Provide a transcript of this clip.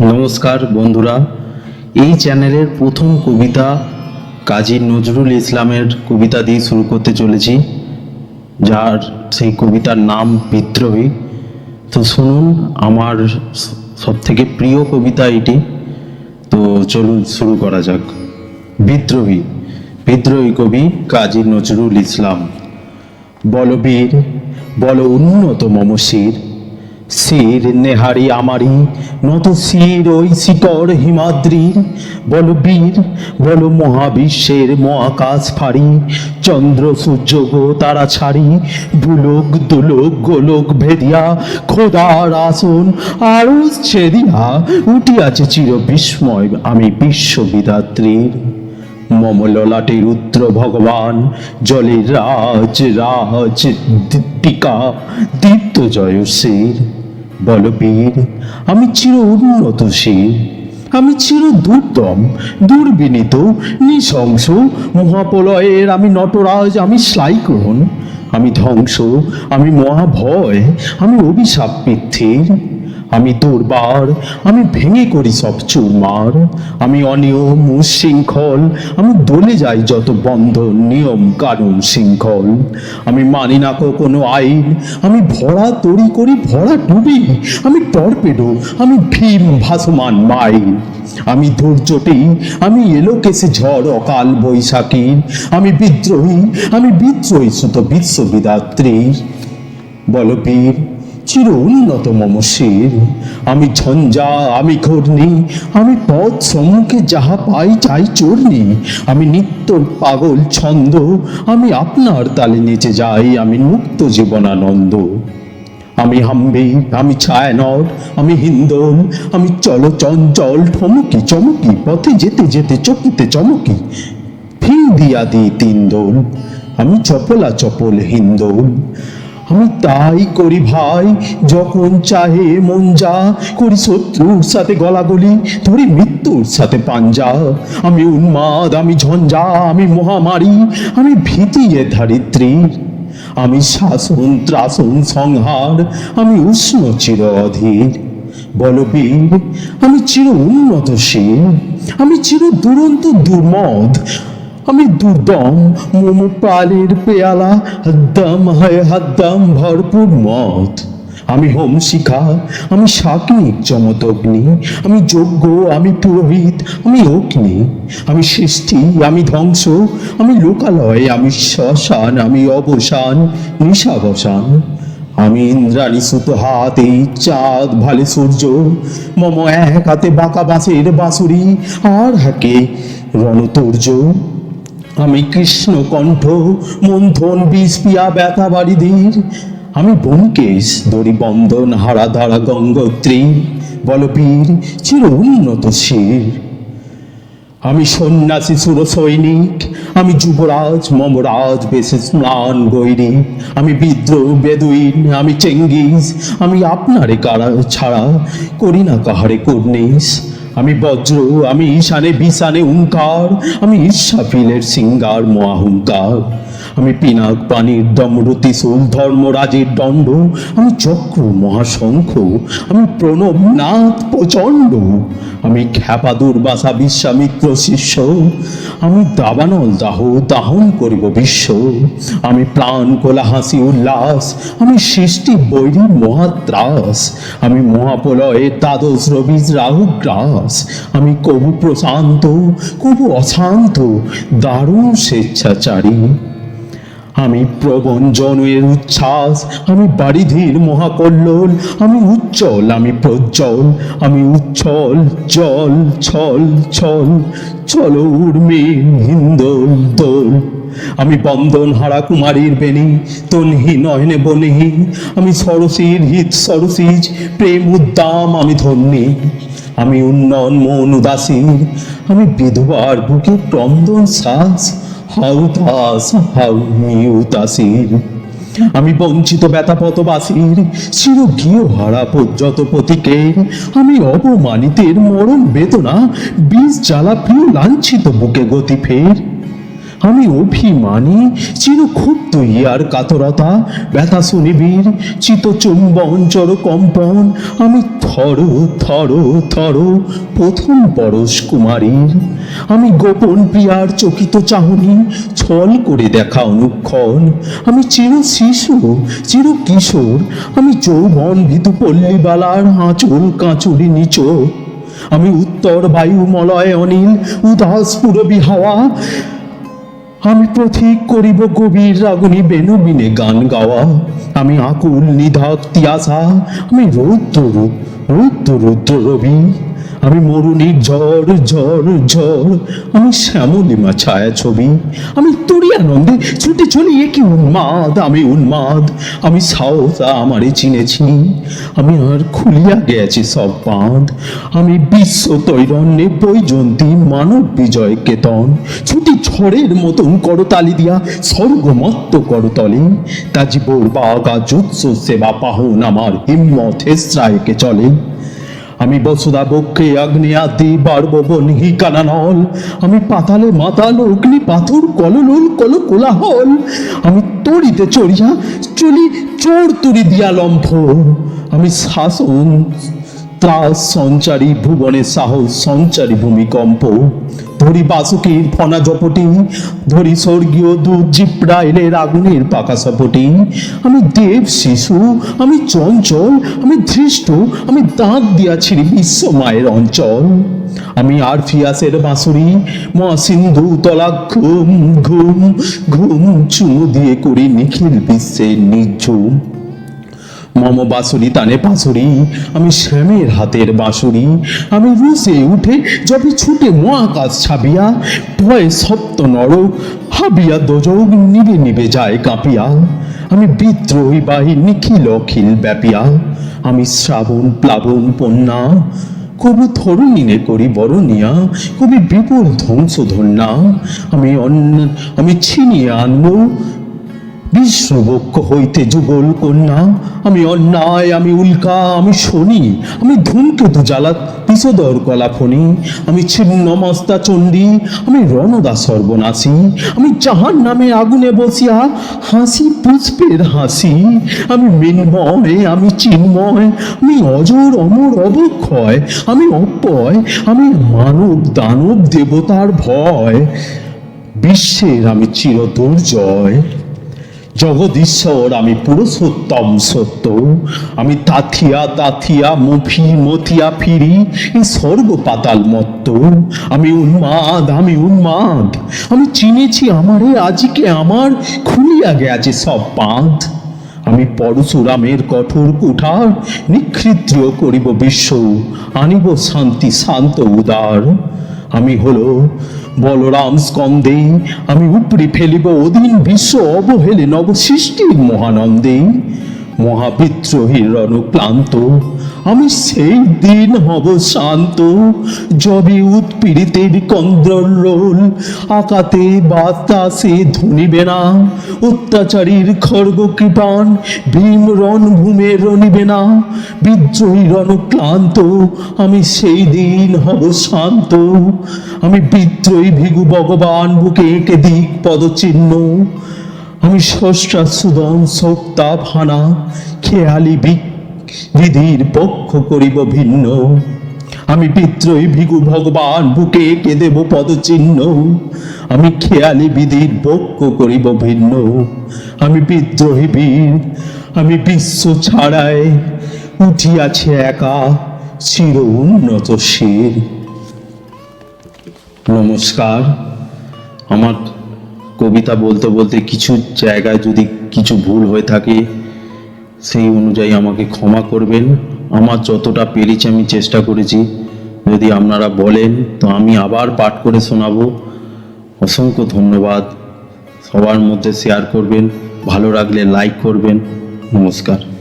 নমস্কার বন্ধুরা, এই চ্যানেলের প্রথম কবিতা কাজী নজরুল ইসলামের কবিতা দিয়ে শুরু করতে চলেছি, যার সেই কবিতার নাম বিদ্রোহী। তো শুনুন, আমার সব থেকে প্রিয় কবিতা এটি। তো চলুন শুরু করা যাক। বিদ্রোহী বিদ্রোহী কবি কাজী নজরুল ইসলাম। বলবীর, বল উন্নত মমশির শির নেহারি আমারি, নত শির ওই শিকর হিমাদ্রির বল বীর, বল মহাবিশ্বের মহাকাশ ফাড়ি, চন্দ্র সূর্য গো তারা ছাড়ি। দুলোক দুলোক, গোলোক ভেদিয়া, খোদার আসন, আরও ছেদিয়া উঠিয়াছে চির বিস্ময় আমি বিশ্ববিদাত্রীর মম ললাটে রুদ্র ভগবান জলে রাজ রাজ দি- টিকা দীপ্ত জয়শীর বলবীর, আমি চির উন্নত শির আমি চির দুর্দম, দুর্বিনীত, নৃশংস মহাপ্রলয়ের আমি নটরাজ, আমি শ্লাইক্রহণ আমি ধ্বংস, আমি মহাভয়, আমি অভিশাপ পৃথ্বীর আমি দুর্বার, আমি ভেঙে করি সব চুরমার। আমি অনিয়ম উশৃঙ্খল, আমি দলে যাই যত বন্ধ নিয়ম কানুন শৃঙ্খল। আমি মানি না কোনো আইন, আমি ভরা তরি করি ভরা ডুবি, আমি টর্পেডো, আমি ভীম ভাসমান মাইল। আমি ধৈর্যটি, আমি এলো কেসে ঝড় অকাল বৈশাখী। আমি বিদ্রোহী আমি বিদ্রোহী সুত বিশ্ববিদাত্রীর বলবীর চির উন্নত মম আমি ঝঞ্ঝা, আমি ঘূর্ণি, আমি পথ সম্মুখে যাহা পাই চাই চূর্ণি। আমি নিত্য পাগল ছন্দ, আমি আপনার তালে নিচে যাই, আমি মুক্ত জীবনানন্দ। আমি হাম্বি, আমি ছায়ানট, আমি হিন্দোল আমি চল চঞ্চল, ঠমকি চমকি, পথে যেতে যেতে চকিতে চমকি। ফিল দিয়া দি তিন দোল, আমি চপলা চপল হিন্দোল। আমি তাই করি ভাই, যখন চাহে মন যা, করি শত্রুর সাথে গলা গলাগলি, ধরি মৃত্যুর সাথে পাঞ্জা। আমি উন্মাদ, আমি ঝঞ্ঝা, আমি মহামারী, আমি ভীতি এ ধারিত্রীর আমি শাসন, ত্রাসন, সংহার, আমি উষ্ণ চির অধীর। বলবীর আমি চির উন্নতশীল, আমি চির দুরন্ত দুর্মদ আমি দুর্দম মোমো পালের পেয়ালা, হাদ্দাম হায় হাদ্দাম ভরপুর মদ। আমি হোম শিখা আমি শাকিনিক চমতগ্নি আমি যজ্ঞ আমি পুরোহিত, আমি অগ্নি, আমি সৃষ্টি, আমি ধ্বংস, আমি লোকালয়, আমি শ্মশান, আমি অবসান নিশাবসান আমি ইন্দ্রাণী সুত হাতে, চাঁদ, ভালে সূর্য, মম এক হাতে বাঁকা বাঁশের বাঁশুরি, আর হাকে রণতর্য। আমি কৃষ্ণ কণ্ঠ মন্থন বিষ পিয়া ব্যথা বাড়িধীর আমি ব্যোমকেশ দড়ি বন্ধন হারা ধারা গঙ্গোত্রী, বলবীর, চির উন্নত শির। আমি সন্ন্যাসী সুর সৈনিক আমি যুবরাজ, মমরাজ, বেশে স্নান গৈরি আমি বিদ্রোহ, বেদুইন, আমি চেঙ্গিস আমি আপনারে কারা ছাড়া করি না কাহারে কর্নিস আমি বজ্র আমি ঈশানে বিশানে উঙ্কার আমি ঈর্ষাফিলের সিঙ্গার মহাহুঙ্কার আমি পিনাক পানির দমরতি সুল ধর্মরাজের দণ্ড, আমি চক্র, মহাশঙ্খ, আমি প্রণব, নাথ, প্রচণ্ড, আমি খ্যাপা, দুর্বাসা বিশ্বামিত্র শিষ্য, আমি দাবানল, দাহ, দাহন করিব বিশ্ব, আমি প্রাণ কোলা হাসি উল্লাস, আমি সৃষ্টি, বৈরী, মহাত্রাস, আমি মহাপ্রলয়ের দ্বাদশ রবিজ রাহু, গ্রাস, আমি কবু প্রশান্ত, কবু অশান্ত, দারুণ স্বেচ্ছাচারী। আমি প্রবঞ্জনের উচ্ছ্বাস, আমি বাড়িধীর মহাকল্লোল, আমি উজ্জ্বল, আমি প্রজ্জ্বল, আমি উচ্ছল জল ছল ছল, চল উর্মি, হিন্দোল, দোল। আমি বন্দন হারা কুমারীর বেনি তনহি নয়নে বনেহি, আমি সরসীর হিত সরসীজ, প্রেম উদ্দাম, আমি ধন্যী। আমি উন্নয়ন মন উদাসীর আমি বিধবার বুকে ক্রন্দন শ্বাস হাউ দাস হাউ মিউতাসির আমি বঞ্চিত ব্যথাপতবাসীর চির গিয়ে হারা পর্যত প্রতীকের আমি অপমানিতের মরণ বেদনা, বীজ জ্বালা প্রিয় লাঞ্ছিত বুকে গতি ফের। আমি অভিমানী চিরক্ষুব্ধ ইয়ার কাতরতা। ব্যথা শুনিবীর চিত চুম্বন চর কম্পন, আমি থর থর থর, প্রথম পরশ কুমারীর। আমি গোপন প্রিয়ার চকিত চাহনি, ছল করে দেখা অনুক্ষণ। আমি চির শিশু, চির কিশোর, আমি যৌবন ভীতু পল্লীবালার আঁচল কাঁচুরি নিচো আমি উত্তর বায়ু মলয় অনিল উদাস পুরবী হাওয়া আমি পথিক করিব গভীর রাগুনি বেনুবিনে গান গাওয়া। আমি আকুল নিধাক তিয়াসা আমি রৌদ্র রৌদ্র রৌদ্র রবি। আমি মরুনির ঝড় ঝড় ঝড়। আমি শ্যামলিমা ছায়া ছবি। আমি তুরি আনন্দে ছুটে চলি কি উন্মাদ, আমি উন্মাদ। আমি সাহসা আমারে চিনেছি। আমি আর খুলিয়া গেছি সব বাঁধ। আমি বিশ্ব তৈরণ্যে বৈজন্তী মানব বিজয় কেতন। ছুটি ঝড়ের মতন করতালি দিয়া স্বর্গমত্ত করতলে কাজী বোরবাগা যুৎস সেবা পাহন আমার হিম্মত হেসরায়কে চলে। আমি বসুদা বক্ষে আগ্নেয়াদি বারবন হিকানানল আমি পাতালে মাতাল অগ্নি পাথর, কললোল কল কোলাহল আমি তড়িতে চড়িয়া চলি চোর তুরি দিয়া লম্ফ আমি শাসন, ত্রাস সঞ্চারী ভুবনে সাহস সঞ্চারী ভূমিকম্প। ধরি বাসুকির ফনা জপটি, ধরি স্বর্গীয় দুধ জিপ্রাইলের আগুনের পাকা সপটি। আমি দেব শিশু, আমি চঞ্চল, আমি ধৃষ্ট, আমি দাঁত দিয়াছিরি বিশ্ব মায়ের অঞ্চল। আমি আর ফিয়াসের বাঁশুরি মা সিন্ধু তলা ঘুম ঘুম ঘুম চুমু দিয়ে করি নিখিল বিশ্বের নির্ঝুম মম বাঁশুরি তানে বাঁশুরি আমি শ্যামের হাতের বাঁশুরি, আমি রুসে উঠে যবে ছুটে মহাকাশ ছাবিয়া ভয়ে সপ্ত নরক হাবিয়া দোজক নিবে নিবে যায় কাঁপিয়া, আমি বিদ্রোহী বাহি নিখিল অখিল ব্যাপিয়া, আমি শ্রাবণ প্লাবন পন্যা কবু ধরণীনে করি বরণিয়া, কবি বিপুল ধ্বংস ধন্যা আমি অন্য আমি ছিনিয়ে আনব বিশ্ববক্ষ হইতে যুগল কন্যা, আমি অন্যায়, আমি উল্কা, আমি শনি, আমি ধূমকেতু জ্বালা বিষদর কলাফনি আমি ছিন্ন মস্তা চণ্ডী, আমি রণদা সর্বনাশী, আমি জাহান নামে আগুনে বসিয়া হাসি পুষ্পের হাসি, আমি মৃন্ময়, আমি চিন্ময়, আমি অজর, অমর, অবক্ষয়, আমি অপয় আমি মানব, দানব, দেবতার ভয়, বিশ্বের আমি চির দুর্জয় জগদীশ্বর, আমি পুরুষোত্তম সত্য। আমি তাথিয়া তাথিয়া মুফি মতিয়া ফিরি, এই স্বর্গ পাতাল মত্ত। আমি উন্মাদ আমি উন্মাদ। আমি চিনেছি আমারে, আজকে আমার খুলিয়া গেছে সব বাঁধ আমি পরশুরামের কঠোর কুঠার নিক্ষৃত্রিয় করিব বিশ্ব। আনিব শান্তি শান্ত উদার। আমি হলো বলরাম স্কন্দে আমি উপরে ফেলিব অধীন বিশ্ব অবহেলে নব সৃষ্টির মহানন্দে। মহাবিদ্রোহীর রণক্লান্ত আমি সেই দিন হব শান্ত, যবে উৎপীড়িতের কন্দ্রোল আকাতে বাতাসে ধনিবে না, অত্যাচারীর খর্গ কৃপান ভীম রণভূমে রণিবে না। বিদ্রোহী রণক্লান্ত, আমি সেই দিন হব শান্ত। আমি বিদ্রোহী ভিগু ভগবান, বুকে এঁকে দিক পদচিহ্ন। আমি ষষ্ঠা সুদন সপ্তা ভানা খেয়ালি বি- বিধির পক্ষ করিব ভিন্ন। আমি বিদ্রোহী ভিগু ভগবান, বুকে এঁকে দেব পদচিহ্ন আমি খেয়ালি বিধির পক্ষ করিব ভিন্ন। আমি বিদ্রোহী বীর, আমি বিশ্ব ছাড়াই উঠিয়াছে একা চির উন্নত শির। নমস্কার। আমার কবিতা বলতে বলতে কিছু জায়গায় যদি কিছু ভুল হয়ে থাকে সেই অনুযায়ী আমাকে ক্ষমা করবেন। আমার যতটা পেরেছি আমি চেষ্টা করেছি। যদি আপনারা বলেন, তো আমি আবার পাঠ করে শোনাব। অসংখ্য ধন্যবাদ। সবার মধ্যে শেয়ার করবেন, ভালো রাখলে লাইক করবেন। নমস্কার।